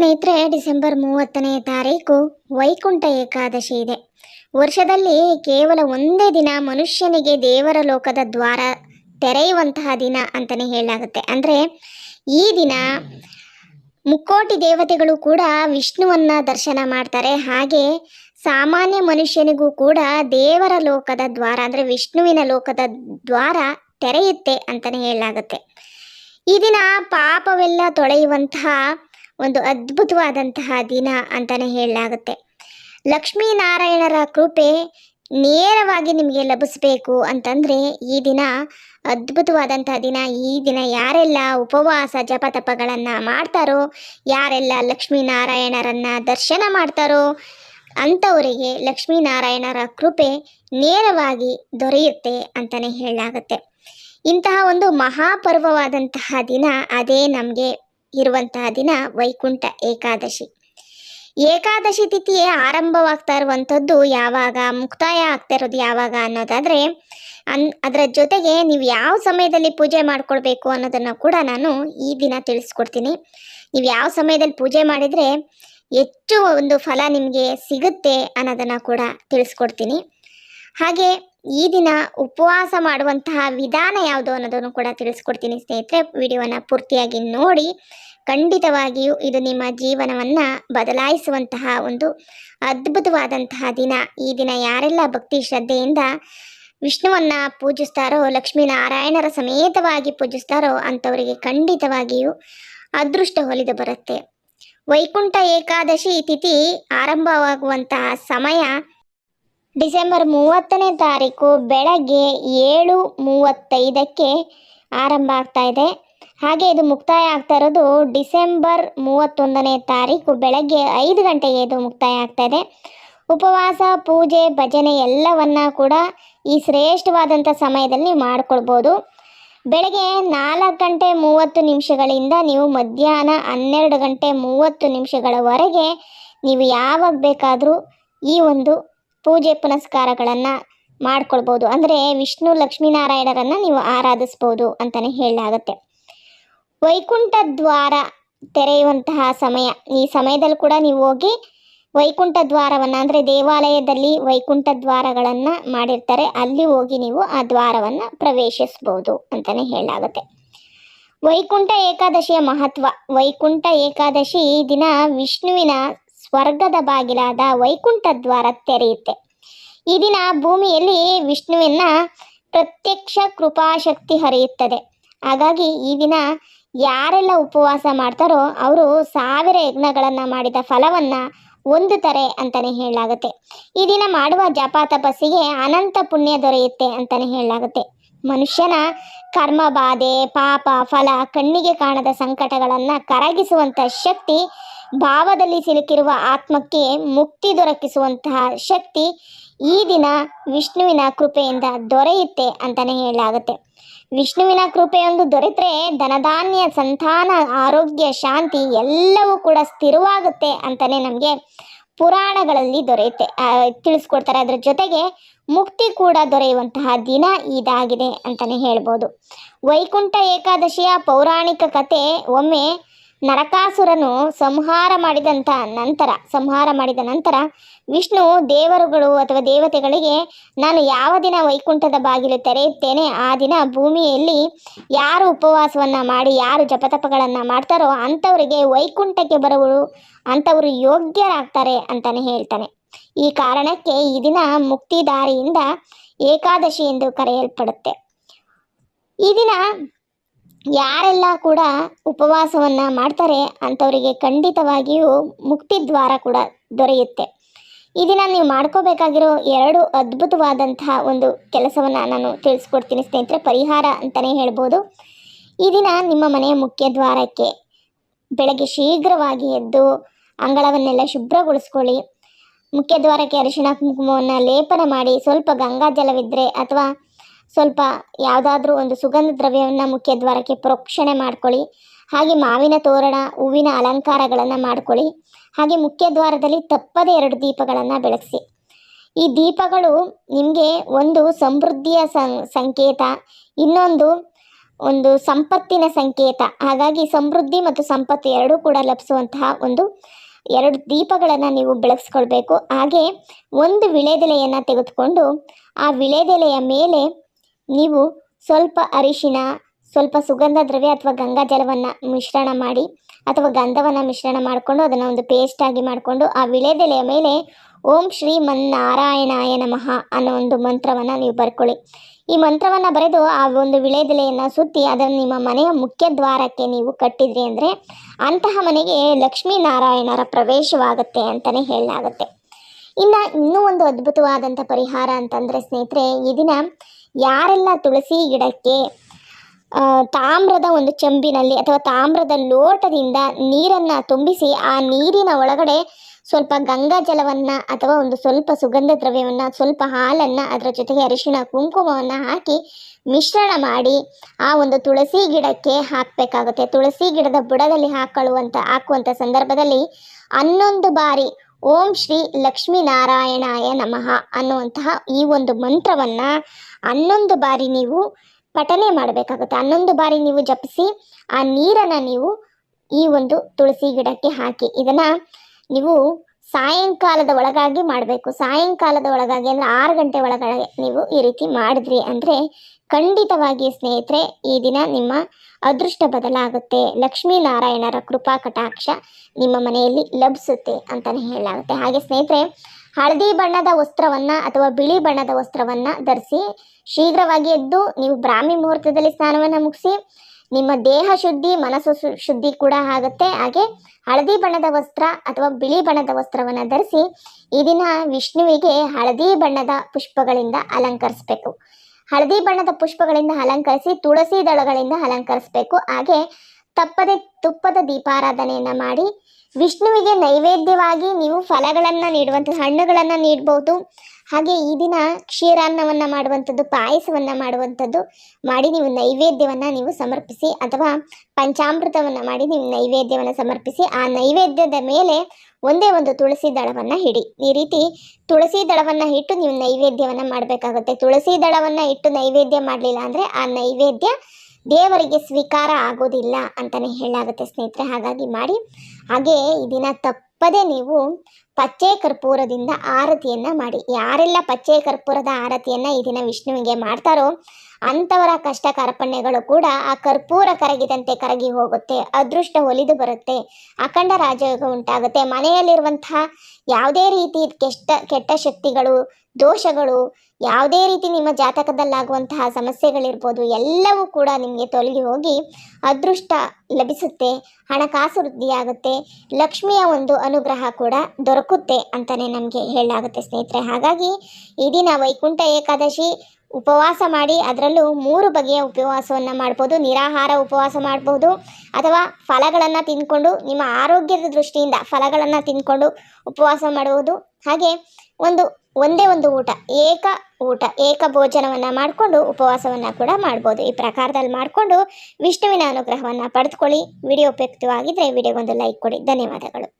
ಸ್ನೇಹಿತರೆ, ಡಿಸೆಂಬರ್ ಮೂವತ್ತನೇ ತಾರೀಕು ವೈಕುಂಠ ಏಕಾದಶಿ ಇದೆ. ವರ್ಷದಲ್ಲಿ ಕೇವಲ ಒಂದೇ ದಿನ ಮನುಷ್ಯನಿಗೆ ದೇವರ ಲೋಕದ ದ್ವಾರ ತೆರೆಯುವಂತಹ ದಿನ ಅಂತಲೇ ಹೇಳಲಾಗುತ್ತೆ. ಅಂದರೆ ಈ ದಿನ ಮುಕ್ಕೋಟಿ ದೇವತೆಗಳು ಕೂಡ ವಿಷ್ಣುವನ್ನು ದರ್ಶನ ಮಾಡ್ತಾರೆ. ಹಾಗೆ ಸಾಮಾನ್ಯ ಮನುಷ್ಯನಿಗೂ ಕೂಡ ದೇವರ ಲೋಕದ ದ್ವಾರ, ಅಂದರೆ ವಿಷ್ಣುವಿನ ಲೋಕದ ದ್ವಾರ ತೆರೆಯುತ್ತೆ ಅಂತಲೇ ಹೇಳಲಾಗುತ್ತೆ. ಈ ದಿನ ಪಾಪವೆಲ್ಲ ತೊಳೆಯುವಂತಹ ಒಂದು ಅದ್ಭುತವಾದಂತಹ ದಿನ ಅಂತಲೇ ಹೇಳಲಾಗುತ್ತೆ. ಲಕ್ಷ್ಮೀನಾರಾಯಣರ ಕೃಪೆ ನೇರವಾಗಿ ನಿಮಗೆ ಲಭಿಸಬೇಕು ಅಂತಂದರೆ ಈ ದಿನ ಅದ್ಭುತವಾದಂಥ ದಿನ. ಈ ದಿನ ಯಾರೆಲ್ಲ ಉಪವಾಸ, ಜಪತಪಗಳನ್ನು ಮಾಡ್ತಾರೋ, ಯಾರೆಲ್ಲ ಲಕ್ಷ್ಮೀನಾರಾಯಣರನ್ನ ದರ್ಶನ ಮಾಡ್ತಾರೋ ಅಂಥವರಿಗೆ ಲಕ್ಷ್ಮೀನಾರಾಯಣರ ಕೃಪೆ ನೇರವಾಗಿ ದೊರೆಯುತ್ತೆ ಅಂತಲೇ ಹೇಳಲಾಗುತ್ತೆ. ಇಂತಹ ಒಂದು ಮಹಾಪರ್ವವಾದಂತಹ ದಿನ ಅದೇ ನಮಗೆ ಇರುವಂತಹ ದಿನ ವೈಕುಂಠ ಏಕಾದಶಿ. ಏಕಾದಶಿ ತಿಥಿಯೇ ಆರಂಭವಾಗ್ತಾ ಇರುವಂಥದ್ದು ಯಾವಾಗ, ಮುಕ್ತಾಯ ಆಗ್ತಾ ಇರೋದು ಯಾವಾಗ ಅನ್ನೋದಾದರೆ, ಅನ್, ಅದರ ಜೊತೆಗೆ ನೀವು ಯಾವ ಸಮಯದಲ್ಲಿ ಪೂಜೆ ಮಾಡ್ಕೊಳ್ಬೇಕು ಅನ್ನೋದನ್ನು ಕೂಡ ನಾನು ಈ ದಿನ ತಿಳಿಸ್ಕೊಡ್ತೀನಿ. ನೀವು ಯಾವ ಸಮಯದಲ್ಲಿ ಪೂಜೆ ಮಾಡಿದರೆ ಹೆಚ್ಚು ಒಂದು ಫಲ ನಿಮಗೆ ಸಿಗುತ್ತೆ ಅನ್ನೋದನ್ನು ಕೂಡ ತಿಳಿಸ್ಕೊಡ್ತೀನಿ. ಹಾಗೆ ಈ ದಿನ ಉಪವಾಸ ಮಾಡುವಂತಹ ವಿಧಾನ ಯಾವುದು ಅನ್ನೋದನ್ನು ಕೂಡ ತಿಳಿಸ್ಕೊಡ್ತೀನಿ ಸ್ನೇಹಿತರೆ. ವಿಡಿಯೋನ ಪೂರ್ತಿಯಾಗಿ ನೋಡಿ, ಖಂಡಿತವಾಗಿಯೂ ಇದು ನಿಮ್ಮ ಜೀವನವನ್ನು ಬದಲಾಯಿಸುವಂತಹ ಒಂದು ಅದ್ಭುತವಾದಂತಹ ದಿನ. ಈ ದಿನ ಯಾರೆಲ್ಲ ಭಕ್ತಿ ಶ್ರದ್ಧೆಯಿಂದ ವಿಷ್ಣುವನ್ನು ಪೂಜಿಸ್ತಾರೋ, ಲಕ್ಷ್ಮೀನಾರಾಯಣರ ಸಮೇತವಾಗಿ ಪೂಜಿಸ್ತಾರೋ ಅಂಥವರಿಗೆ ಖಂಡಿತವಾಗಿಯೂ ಅದೃಷ್ಟ ಹೊಲಿದು ಬರುತ್ತೆ. ವೈಕುಂಠ ಏಕಾದಶಿ ತಿಥಿ ಆರಂಭವಾಗುವಂತಹ ಸಮಯ ಡಿಸೆಂಬರ್ ಮೂವತ್ತನೇ ತಾರೀಕು ಬೆಳಗ್ಗೆ ಏಳು ಮೂವತ್ತೈದಕ್ಕೆ ಆರಂಭ ಆಗ್ತಾ ಇದೆ. ಹಾಗೆ ಇದು ಮುಕ್ತಾಯ ಆಗ್ತಾ ಇರೋದು ಡಿಸೆಂಬರ್ ಮೂವತ್ತೊಂದನೇ ತಾರೀಕು ಬೆಳಗ್ಗೆ ಐದು ಗಂಟೆಗೆ ಇದು ಮುಕ್ತಾಯ ಆಗ್ತಾ ಇದೆ. ಉಪವಾಸ, ಪೂಜೆ, ಭಜನೆ ಎಲ್ಲವನ್ನ ಕೂಡ ಈ ಶ್ರೇಷ್ಠವಾದಂಥ ಸಮಯದಲ್ಲಿ ಮಾಡಿಕೊಳ್ಬೋದು. ಬೆಳಗ್ಗೆ ನಾಲ್ಕು ಗಂಟೆ ಮೂವತ್ತು ನಿಮಿಷಗಳಿಂದ ನೀವು ಮಧ್ಯಾಹ್ನ ಹನ್ನೆರಡು ಗಂಟೆ ಮೂವತ್ತು ನಿಮಿಷಗಳವರೆಗೆ ನೀವು ಯಾವಾಗ ಬೇಕಾದರೂ ಈ ಒಂದು ಪೂಜೆ ಪುನಸ್ಕಾರಗಳನ್ನು ಮಾಡ್ಕೊಳ್ಬೋದು. ಅಂದರೆ ವಿಷ್ಣು ಲಕ್ಷ್ಮೀನಾರಾಯಣರನ್ನು ನೀವು ಆರಾಧಿಸಬಹುದು ಅಂತಲೇ ಹೇಳಲಾಗತ್ತೆ. ವೈಕುಂಠ ದ್ವಾರ ತೆರೆಯುವಂತಹ ಸಮಯ. ಈ ಸಮಯದಲ್ಲಿ ಕೂಡ ನೀವು ಹೋಗಿ ವೈಕುಂಠ ದ್ವಾರವನ್ನು, ಅಂದರೆ ದೇವಾಲಯದಲ್ಲಿ ವೈಕುಂಠ ದ್ವಾರಗಳನ್ನು ಮಾಡಿರ್ತಾರೆ. ಅಲ್ಲಿ ಹೋಗಿ ನೀವು ಆ ದ್ವಾರವನ್ನು ಪ್ರವೇಶಿಸ್ಬೋದು ಅಂತಲೇ ಹೇಳಲಾಗುತ್ತೆ. ವೈಕುಂಠ ಏಕಾದಶಿಯ ಮಹತ್ವ. ವೈಕುಂಠ ಏಕಾದಶಿ ದಿನ ವಿಷ್ಣುವಿನ ಸ್ವರ್ಗದ ಬಾಗಿಲಾದ ವೈಕುಂಠ ದ್ವಾರ ತೆರೆಯುತ್ತೆ. ಈ ದಿನ ಭೂಮಿಯಲ್ಲಿ ವಿಷ್ಣುವಿನ ಪ್ರತ್ಯಕ್ಷ ಕೃಪಾಶಕ್ತಿ ಹರಿಯುತ್ತದೆ. ಹಾಗಾಗಿ ಈ ದಿನ ಯಾರೆಲ್ಲ ಉಪವಾಸ ಮಾಡ್ತಾರೋ ಅವರು ಸಾವಿರ ಯಜ್ಞಗಳನ್ನು ಮಾಡಿದ ಫಲವನ್ನು ಹೊಂದುತ್ತಾರೆ ಅಂತಲೇ ಹೇಳಲಾಗುತ್ತೆ. ಈ ದಿನ ಮಾಡುವ ಜಪ ತಪಸ್ಸಿಗೆ ಅನಂತ ಪುಣ್ಯ ದೊರೆಯುತ್ತೆ ಅಂತಲೇ ಹೇಳಲಾಗುತ್ತೆ. ಮನುಷ್ಯನ ಕರ್ಮ, ಬಾಧೆ, ಪಾಪ, ಫಲ, ಕಣ್ಣಿಗೆ ಕಾಣದ ಸಂಕಟಗಳನ್ನು ಕರಗಿಸುವಂಥ ಶಕ್ತಿ ಭಾವದಲ್ಲಿ ಸಿಲುಕಿರುವ ಆತ್ಮಕ್ಕೆ ಮುಕ್ತಿ ದೊರಕಿಸುವಂತಹ ಶಕ್ತಿ ಈ ದಿನ ವಿಷ್ಣುವಿನ ಕೃಪೆಯಿಂದ ದೊರೆಯುತ್ತೆ ಅಂತಲೇ ಹೇಳಲಾಗುತ್ತೆ. ವಿಷ್ಣುವಿನ ಕೃಪೆಯೊಂದು ದೊರೆತರೆ ಧನಧಾನ್ಯ, ಸಂತಾನ, ಆರೋಗ್ಯ, ಶಾಂತಿ ಎಲ್ಲವೂ ಕೂಡ ಸ್ಥಿರವಾಗುತ್ತೆ ಅಂತಲೇ ನಮಗೆ ಪುರಾಣಗಳಲ್ಲಿ ದೊರೆಯುತ್ತೆ. ತಿಳಿಸ್ಕೊಡ್ತಾರೆ. ಅದರ ಜೊತೆಗೆ ಮುಕ್ತಿ ಕೂಡ ದೊರೆಯುವಂತಹ ದಿನ ಇದಾಗಿದೆ ಅಂತಲೇ ಹೇಳ್ಬೋದು. ವೈಕುಂಠ ಏಕಾದಶಿಯ ಪೌರಾಣಿಕ ಕತೆ ಒಮ್ಮೆ ನರಕಾಸುರನು ಸಂಹಾರ ಮಾಡಿದಂಥ ನಂತರ, ಸಂಹಾರ ಮಾಡಿದ ನಂತರ ವಿಷ್ಣು ದೇವರುಗಳು ಅಥವಾ ದೇವತೆಗಳಿಗೆ, ನಾನು ಯಾವ ದಿನ ವೈಕುಂಠದ ಬಾಗಿಲು ತೆರೆಯುತ್ತೇನೆ, ಆ ದಿನ ಭೂಮಿಯಲ್ಲಿ ಯಾರು ಉಪವಾಸವನ್ನು ಮಾಡಿ, ಯಾರು ಜಪತಪಗಳನ್ನು ಮಾಡ್ತಾರೋ ಅಂಥವರಿಗೆ ವೈಕುಂಠಕ್ಕೆ ಬರುವರು ಅಂಥವರು ಯೋಗ್ಯರಾಗ್ತಾರೆ ಅಂತಲೇ ಹೇಳ್ತಾನೆ. ಈ ಕಾರಣಕ್ಕೆ ಈ ದಿನ ಮುಕ್ತಿದಾರಿಯಿಂದ ಏಕಾದಶಿ ಎಂದು ಕರೆಯಲ್ಪಡುತ್ತೆ. ಈ ದಿನ ಯಾರೆಲ್ಲ ಕೂಡ ಉಪವಾಸವನ್ನು ಮಾಡ್ತಾರೆ ಅಂಥವರಿಗೆ ಖಂಡಿತವಾಗಿಯೂ ಮುಕ್ತಿ ದ್ವಾರ ಕೂಡ ದೊರೆಯುತ್ತೆ. ಈ ದಿನ ನೀವು ಮಾಡ್ಕೋಬೇಕಾಗಿರೋ ಎರಡು ಅದ್ಭುತವಾದಂತಹ ಒಂದು ಕೆಲಸವನ್ನು ನಾನು ತಿಳಿಸ್ಕೊಡ್ತೀನಿ ಸ್ನೇಹಿತರೆ, ಪರಿಹಾರ ಅಂತಲೇ ಹೇಳ್ಬೋದು. ಈ ದಿನ ನಿಮ್ಮ ಮನೆಯ ಮುಖ್ಯ ದ್ವಾರಕ್ಕೆ ಬೆಳಗ್ಗೆ ಶೀಘ್ರವಾಗಿ ಎದ್ದು ಅಂಗಳವನ್ನೆಲ್ಲ ಶುಭ್ರಗೊಳಿಸ್ಕೊಳ್ಳಿ. ಮುಖ್ಯ ದ್ವಾರಕ್ಕೆ ಅರಿಶಿಣ ಕುಂಕುಮವನ್ನು ಲೇಪನ ಮಾಡಿ, ಸ್ವಲ್ಪ ಗಂಗಾಜಲವಿದ್ದರೆ ಅಥವಾ ಸ್ವಲ್ಪ ಯಾವುದಾದ್ರೂ ಒಂದು ಸುಗಂಧ ದ್ರವ್ಯವನ್ನು ಮುಖ್ಯ ದ್ವಾರಕ್ಕೆ ಪ್ರೋಕ್ಷಣೆ ಮಾಡ್ಕೊಳ್ಳಿ. ಹಾಗೆ ಮಾವಿನ ತೋರಣ, ಹೂವಿನ ಅಲಂಕಾರಗಳನ್ನು ಮಾಡ್ಕೊಳ್ಳಿ. ಹಾಗೆ ಮುಖ್ಯ ದ್ವಾರದಲ್ಲಿ ತಪ್ಪದೇ ಎರಡು ದೀಪಗಳನ್ನು ಬೆಳಗಿಸಿ. ಈ ದೀಪಗಳು ನಿಮಗೆ ಒಂದು ಸಮೃದ್ಧಿಯ ಸಂಕೇತ, ಇನ್ನೊಂದು ಒಂದು ಸಂಪತ್ತಿನ ಸಂಕೇತ. ಹಾಗಾಗಿ ಸಮೃದ್ಧಿ ಮತ್ತು ಸಂಪತ್ತು ಎರಡೂ ಕೂಡ ಲಭಿಸುವಂತಹ ಒಂದು ಎರಡು ದೀಪಗಳನ್ನು ನೀವು ಬೆಳಗಿಸ್ಕೊಳ್ಬೇಕು. ಹಾಗೆ ಒಂದು ವಿಳೆದೆಲೆಯನ್ನು ತೆಗೆದುಕೊಂಡು ಆ ವಿಳೆದೆಲೆಯ ಮೇಲೆ ನೀವು ಸ್ವಲ್ಪ ಅರಿಶಿನ ಸ್ವಲ್ಪ ಸುಗಂಧ ದ್ರವ್ಯ ಅಥವಾ ಗಂಗಾ ಜಲವನ್ನು ಮಿಶ್ರಣ ಮಾಡಿ ಅಥವಾ ಗಂಧವನ್ನು ಮಿಶ್ರಣ ಮಾಡಿಕೊಂಡು ಅದನ್ನು ಒಂದು ಪೇಸ್ಟ್ ಆಗಿ ಮಾಡಿಕೊಂಡು ಆ ವಿಳೆದೆಲೆಯ ಮೇಲೆ ಓಂ ಶ್ರೀ ಮನ್ನಾರಾಯಣಾಯ ನಮಃ ಅನ್ನೋ ಒಂದು ಮಂತ್ರವನ್ನು ನೀವು ಬರ್ಕೊಳ್ಳಿ. ಈ ಮಂತ್ರವನ್ನು ಬರೆದು ಆ ಒಂದು ವಿಳೆದೆಲೆಯನ್ನು ಸುತ್ತಿ ಅದನ್ನು ನಿಮ್ಮ ಮನೆಯ ಮುಖ್ಯ ದ್ವಾರಕ್ಕೆ ನೀವು ಕಟ್ಟಿದ್ರಿ ಅಂದರೆ ಅಂತಹ ಮನೆಗೆ ಲಕ್ಷ್ಮೀನಾರಾಯಣರ ಪ್ರವೇಶವಾಗುತ್ತೆ ಅಂತಲೇ ಹೇಳಲಾಗುತ್ತೆ. ಇನ್ನು ಇನ್ನೂ ಒಂದು ಅದ್ಭುತವಾದಂಥ ಪರಿಹಾರ ಅಂತಂದರೆ ಸ್ನೇಹಿತರೆ, ಈ ದಿನ ಯಾರೆಲ್ಲ ತುಳಸಿ ಗಿಡಕ್ಕೆ ತಾಮ್ರದ ಒಂದು ಚಂಬಿನಲ್ಲಿ ಅಥವಾ ತಾಮ್ರದ ಲೋಟದಿಂದ ನೀರನ್ನು ತುಂಬಿಸಿ ಆ ನೀರಿನ ಒಳಗಡೆ ಸ್ವಲ್ಪ ಗಂಗಾ ಜಲವನ್ನು ಅಥವಾ ಒಂದು ಸ್ವಲ್ಪ ಸುಗಂಧ ದ್ರವ್ಯವನ್ನು, ಸ್ವಲ್ಪ ಹಾಲನ್ನು ಅದರ ಜೊತೆಗೆ ಅರಿಶಿಣ ಕುಂಕುಮವನ್ನು ಹಾಕಿ ಮಿಶ್ರಣ ಮಾಡಿ ಆ ಒಂದು ತುಳಸಿ ಗಿಡಕ್ಕೆ ಹಾಕಬೇಕಾಗುತ್ತೆ. ತುಳಸಿ ಗಿಡದ ಬುಡದಲ್ಲಿ ಹಾಕೊಳ್ಳುವಂಥ ಹಾಕುವಂಥ ಸಂದರ್ಭದಲ್ಲಿ ಹನ್ನೊಂದು ಬಾರಿ ಓಂ ಶ್ರೀ ಲಕ್ಷ್ಮೀನಾರಾಯಣಾಯ ನಮಃ ಅನ್ನುವಂತಹ ಈ ಒಂದು ಮಂತ್ರವನ್ನು ಹನ್ನೊಂದು ಬಾರಿ ನೀವು ಪಠನೆ ಮಾಡಬೇಕಾಗುತ್ತೆ. ಹನ್ನೊಂದು ಬಾರಿ ನೀವು ಜಪಿಸಿ ಆ ನೀರನ್ನು ನೀವು ಈ ಒಂದು ತುಳಸಿ ಗಿಡಕ್ಕೆ ಹಾಕಿ. ಇದನ್ನು ನೀವು ಸಾಯಂಕಾಲದ ಒಳಗಾಗಿ ಮಾಡಬೇಕು. ಸಾಯಂಕಾಲದ ಒಳಗಾಗಿ ಅಂದರೆ ಆರು ಗಂಟೆ ಒಳಗಾಗಿ ನೀವು ಈ ರೀತಿ ಮಾಡಿದ್ರಿ ಅಂದರೆ ಖಂಡಿತವಾಗಿ ಸ್ನೇಹಿತರೆ, ಈ ದಿನ ನಿಮ್ಮ ಅದೃಷ್ಟ ಬದಲಾಗುತ್ತೆ. ಲಕ್ಷ್ಮೀನಾರಾಯಣರ ಕೃಪಾ ಕಟಾಕ್ಷ ನಿಮ್ಮ ಮನೆಯಲ್ಲಿ ಲಭಿಸುತ್ತೆ ಅಂತಲೇ ಹೇಳಲಾಗುತ್ತೆ. ಹಾಗೆ ಸ್ನೇಹಿತರೆ, ಹಳದಿ ಬಣ್ಣದ ವಸ್ತ್ರವನ್ನು ಅಥವಾ ಬಿಳಿ ಬಣ್ಣದ ವಸ್ತ್ರವನ್ನು ಧರಿಸಿ ಶೀಘ್ರವಾಗಿ ಎದ್ದು ನೀವು ಬ್ರಾಹ್ಮಿ ಮುಹೂರ್ತದಲ್ಲಿ ಸ್ನಾನವನ್ನು ಮುಗಿಸಿ ನಿಮ್ಮ ದೇಹ ಶುದ್ಧಿ, ಮನಸ್ಸು ಶುದ್ಧಿ ಕೂಡ ಆಗುತ್ತೆ. ಹಾಗೆ ಹಳದಿ ಬಣ್ಣದ ವಸ್ತ್ರ ಅಥವಾ ಬಿಳಿ ಬಣ್ಣದ ವಸ್ತ್ರವನ್ನು ಧರಿಸಿ ಈ ದಿನ ವಿಷ್ಣುವಿಗೆ ಹಳದಿ ಬಣ್ಣದ ಪುಷ್ಪಗಳಿಂದ ಅಲಂಕರಿಸಬೇಕು. ಹಳದಿ ಬಣ್ಣದ ಪುಷ್ಪಗಳಿಂದ ಅಲಂಕರಿಸಿ ತುಳಸಿ ದಳಗಳಿಂದ ಅಲಂಕರಿಸಬೇಕು. ಹಾಗೆ ತಪ್ಪದೆ ತುಪ್ಪದ ದೀಪಾರಾಧನೆಯನ್ನು ಮಾಡಿ ವಿಷ್ಣುವಿಗೆ ನೈವೇದ್ಯವಾಗಿ ನೀವು ಫಲಗಳನ್ನು ನೀಡುವಂಥ ಹಣ್ಣುಗಳನ್ನು ನೀಡ್ಬೋದು. ಹಾಗೆ ಈ ದಿನ ಕ್ಷೀರಾನ್ನವನ್ನು ಮಾಡುವಂಥದ್ದು, ಪಾಯಸವನ್ನು ಮಾಡುವಂಥದ್ದು ಮಾಡಿ ನೀವು ನೈವೇದ್ಯವನ್ನು ನೀವು ಸಮರ್ಪಿಸಿ ಅಥವಾ ಪಂಚಾಮೃತವನ್ನು ಮಾಡಿ ನೀವು ನೈವೇದ್ಯವನ್ನು ಸಮರ್ಪಿಸಿ ಆ ನೈವೇದ್ಯದ ಮೇಲೆ ಒಂದೇ ಒಂದು ತುಳಸಿ ದಳವನ್ನು ಹಿಡಿ. ಈ ರೀತಿ ತುಳಸಿ ದಳವನ್ನು ಇಟ್ಟು ನೀವು ನೈವೇದ್ಯವನ್ನು ಮಾಡಬೇಕಾಗುತ್ತೆ. ತುಳಸಿ ದಳವನ್ನು ಇಟ್ಟು ನೈವೇದ್ಯ ಮಾಡಲಿಲ್ಲ ಅಂದರೆ ಆ ನೈವೇದ್ಯ ದೇವರಿಗೆ ಸ್ವೀಕಾರ ಆಗೋದಿಲ್ಲ ಅಂತಲೇ ಹೇಳಾಗುತ್ತೆ ಸ್ನೇಹಿತರೆ. ಹಾಗಾಗಿ ಮಾಡಿ. ಹಾಗೆ ಈ ದಿನ ತಪ್ಪದೇ ನೀವು ಪಚ್ಚೆ ಕರ್ಪೂರದಿಂದ ಆರತಿಯನ್ನು ಮಾಡಿ. ಯಾರೆಲ್ಲ ಪಚ್ಚೆ ಕರ್ಪೂರದ ಆರತಿಯನ್ನು ಈ ದಿನ ವಿಷ್ಣುವಿಗೆ ಮಾಡ್ತಾರೋ, ಅಂಥವರ ಕಷ್ಟ ಕಾರ್ಪಣ್ಯಗಳು ಕೂಡ ಆ ಕರ್ಪೂರ ಕರಗಿದಂತೆ ಕರಗಿ ಹೋಗುತ್ತೆ, ಅದೃಷ್ಟ ಒಲಿದು ಬರುತ್ತೆ, ಅಖಂಡ ರಾಜಯೋಗ ಉಂಟಾಗುತ್ತೆ. ಮನೆಯಲ್ಲಿರುವಂತಹ ಯಾವುದೇ ರೀತಿ ಕೆಟ್ಟ ಕೆಟ್ಟ ಶಕ್ತಿಗಳು, ದೋಷಗಳು, ಯಾವುದೇ ರೀತಿ ನಿಮ್ಮ ಜಾತಕದಲ್ಲಾಗುವಂತಹ ಸಮಸ್ಯೆಗಳಿರ್ಬೋದು, ಎಲ್ಲವೂ ಕೂಡ ನಿಮಗೆ ತೊಲಗಿ ಹೋಗಿ ಅದೃಷ್ಟ ಲಭಿಸುತ್ತೆ, ಹಣಕಾಸು ವೃದ್ಧಿಯಾಗುತ್ತೆ, ಲಕ್ಷ್ಮಿಯ ಒಂದು ಅನುಗ್ರಹ ಕೂಡ ದೊರಕುತ್ತೆ ಅಂತಲೇ ನಮಗೆ ಹೇಳಲಾಗುತ್ತೆ ಸ್ನೇಹಿತರೆ. ಹಾಗಾಗಿ ಈ ದಿನ ವೈಕುಂಠ ಏಕಾದಶಿ ಉಪವಾಸ ಮಾಡಿ, ಅದರಲ್ಲೂ ಮೂರು ಬಗೆಯ ಉಪವಾಸವನ್ನು ಮಾಡ್ಬೋದು. ನಿರಾಹಾರ ಉಪವಾಸ ಮಾಡ್ಬೋದು, ಅಥವಾ ಫಲಗಳನ್ನು ತಿಂದ್ಕೊಂಡು, ನಿಮ್ಮ ಆರೋಗ್ಯದ ದೃಷ್ಟಿಯಿಂದ ಫಲಗಳನ್ನು ತಿಂದ್ಕೊಂಡು ಉಪವಾಸ ಮಾಡುವುದು ಹಾಗೆ ಒಂದು ಒಂದೇ ಒಂದು ಊಟ, ಏಕ ಊಟ, ಏಕ ಭೋಜನವನ್ನು ಮಾಡಿಕೊಂಡು ಉಪವಾಸವನ್ನು ಕೂಡ ಮಾಡ್ಬೋದು. ಈ ಪ್ರಕಾರದಲ್ಲಿ ಮಾಡಿಕೊಂಡು ವಿಷ್ಣುವಿನ ಅನುಗ್ರಹವನ್ನು ಪಡೆದುಕೊಳ್ಳಿ. ವಿಡಿಯೋ ಉಪಯುಕ್ತವಾಗಿದ್ದರೆ ವಿಡಿಯೋಗೊಂದು ಲೈಕ್ ಕೊಡಿ. ಧನ್ಯವಾದಗಳು.